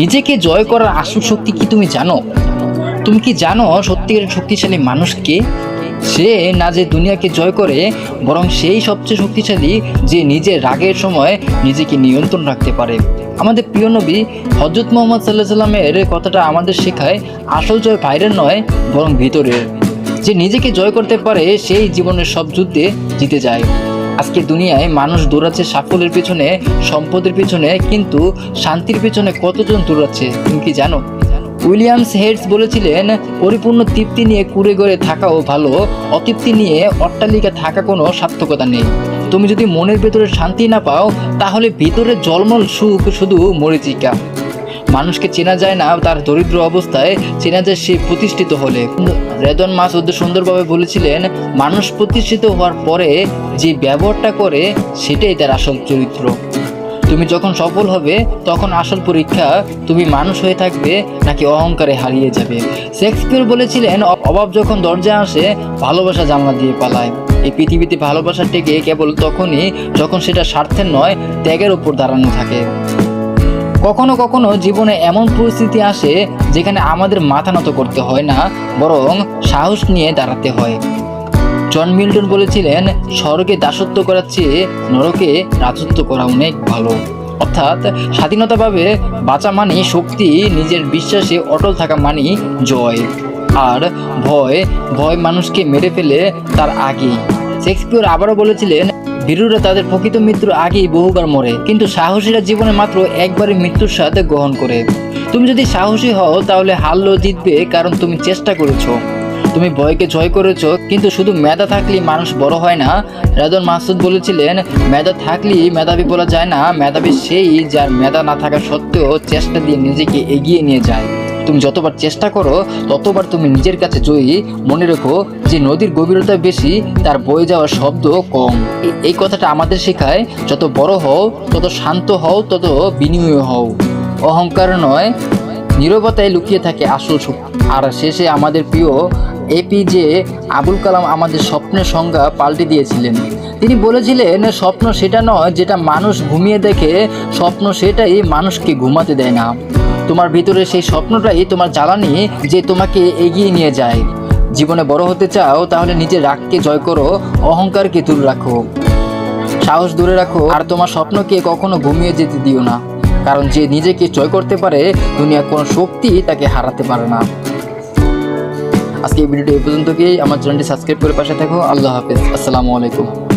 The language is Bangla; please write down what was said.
নিজেকে জয় করার আসল শক্তি কি তুমি জানো? তুমি কি জানো সত্যিকার শক্তিশালী মানুষকে? সে না যে দুনিয়াকে জয় করে, বরং সেই সবচেয়ে শক্তিশালী যে নিজের রাগের সময় নিজেকে নিয়ন্ত্রণ রাখতে পারে। আমাদের প্রিয় নবী হজরত মোহাম্মদ সাল্লাহ সাল্লামের কথাটা আমাদের শেখায়, আসল জয় বাইরের নয়, বরং ভিতরের। যে নিজেকে জয় করতে পারে, সেই জীবনের সব যুদ্ধে জিতে যায়। আজকের দুনিয়ায় মানুষ দৌড়াচ্ছে সাফল্যের পেছনে, সম্পদের পেছনে, কিন্তু শান্তির পেছনে কতজন দৌড়াচ্ছে, তুমি কি জানো? উইলিয়ামস হেডস বলেছিলেন, পরিপূর্ণ তৃপ্তি নিয়ে কুড়ে গড়ে থাকাও ভালো, অতৃপ্তি নিয়ে অট্টালিকা থাকা কোনো সার্থকতা নেই। তুমি যদি মনের ভেতরে শান্তি না পাও, তাহলে ভিতরে জলমল সুখ শুধু মরিচিকা। মানুষকে চেনা যায় না, তার দরিদ্র অবস্থায় চেনা যায় সে প্রতিষ্ঠিত হলে। রেদন মাসুদ সুন্দরভাবে বলেছিলেন, মানুষ প্রতিষ্ঠিত হওয়ার পরে যে ব্যবহারটা করে, সেটাই তার আসল চরিত্র। তুমি যখন সফল হবে, তখন আসল পরীক্ষা তুমি মানুষ হয়ে থাকবে, নাকি অহংকারে হারিয়ে যাবে। শেক্সপিয়র বলেছিলেন, অভাব যখন দরজায় আসে, ভালোবাসা জানলা দিয়ে পালায়। এই পৃথিবীতে ভালোবাসা টেকে কেবল তখনই যখন সেটা স্বার্থের নয়, ত্যাগের উপর দাঁড়ানো থাকে। কখনো কখনো জীবনে এমন পরিস্থিতি আসে যেখানে আমাদের মাথা নত করতে হয় না, বরং সাহস নিয়ে দাঁড়াতে হয়। জন মিল্টন বলেছিলেন, স্বর্গে দাসত্ব করার চেয়ে নরকে রাজত্ব করা অনেক ভালো। অর্থাৎ স্বাধীনতাভাবে বাঁচা মানে শক্তি, নিজের বিশ্বাসে অটল থাকা মানে জয়। আর ভয় ভয় মানুষকে মেরে ফেলে তার আগেই। শেক্সপিয়র আবারও বলেছিলেন বীরুরা তাদের প্রকৃত মৃত্যুর আগেই বহুবার মরে, কিন্তু সাহসীরা জীবনে মাত্র একবারই মৃত্যুর সাথে গ্রহণ করে। তুমি যদি সাহসী হও, তাহলে হারলেও জিতবে, কারণ তুমি চেষ্টা করেছ। তুমি ভয়কে জয় করেছ, কিন্তু শুধু মেধা থাকলেই মানুষ বড় হয় না। রাজন মাসুদ বলেছিলেন, মেধা থাকলেই মেধাবী বলা যায় না, মেধাবী সেই যার মেধা না থাকা সত্ত্বেও চেষ্টা দিয়ে নিজেকে এগিয়ে নিয়ে যায়। তুমি যতবার চেষ্টা করো, ততবার তুমি নিজের কাছে জয়ী। মনে রেখো যে নদীর গভীরতা বেশি, তার বয়ে যাওয়ার শব্দ কম। এই কথাটা আমাদের শেখায়, যত বড় হও, তত শান্ত হও, তত বিনিময় হও। অহংকার নয়, নীরবতায় লুকিয়ে থাকে আসল শক্তি। আর শেষে আমাদের প্রিয় এপিজে আবুল কালাম আমাদের স্বপ্নের সংজ্ঞা পাল্টে দিয়েছিলেন। তিনি বলেছিলেন, স্বপ্ন সেটা নয়, যেটা মানুষ ঘুমিয়ে দেখে, স্বপ্ন সেটাই মানুষকে ঘুমাতে দেয় না। তোমার ভিতরে সেই স্বপ্নটাই তোমার জ্বালানি যে তোমাকে এগিয়ে নিয়ে যায়। জীবনে বড় হতে চাও, তাহলে নিজের রাগকে জয় করো, অহংকারকে দূর রাখো। সাহস দূরে রাখো, আর তোমার স্বপ্নকে কখনো ঘুমিয়ে যেতে দিও না। কারণ যে নিজেকে জয় করতে পারে, দুনিয়ার কোনো শক্তি তাকে হারাতে পারে না। আজকে এই ভিডিওটি এই পর্যন্ত কি আমার চ্যানেলটি সাবস্ক্রাইব করে পাশে থাকো। আল্লাহ হাফেজ। আসসালামু আলাইকুম।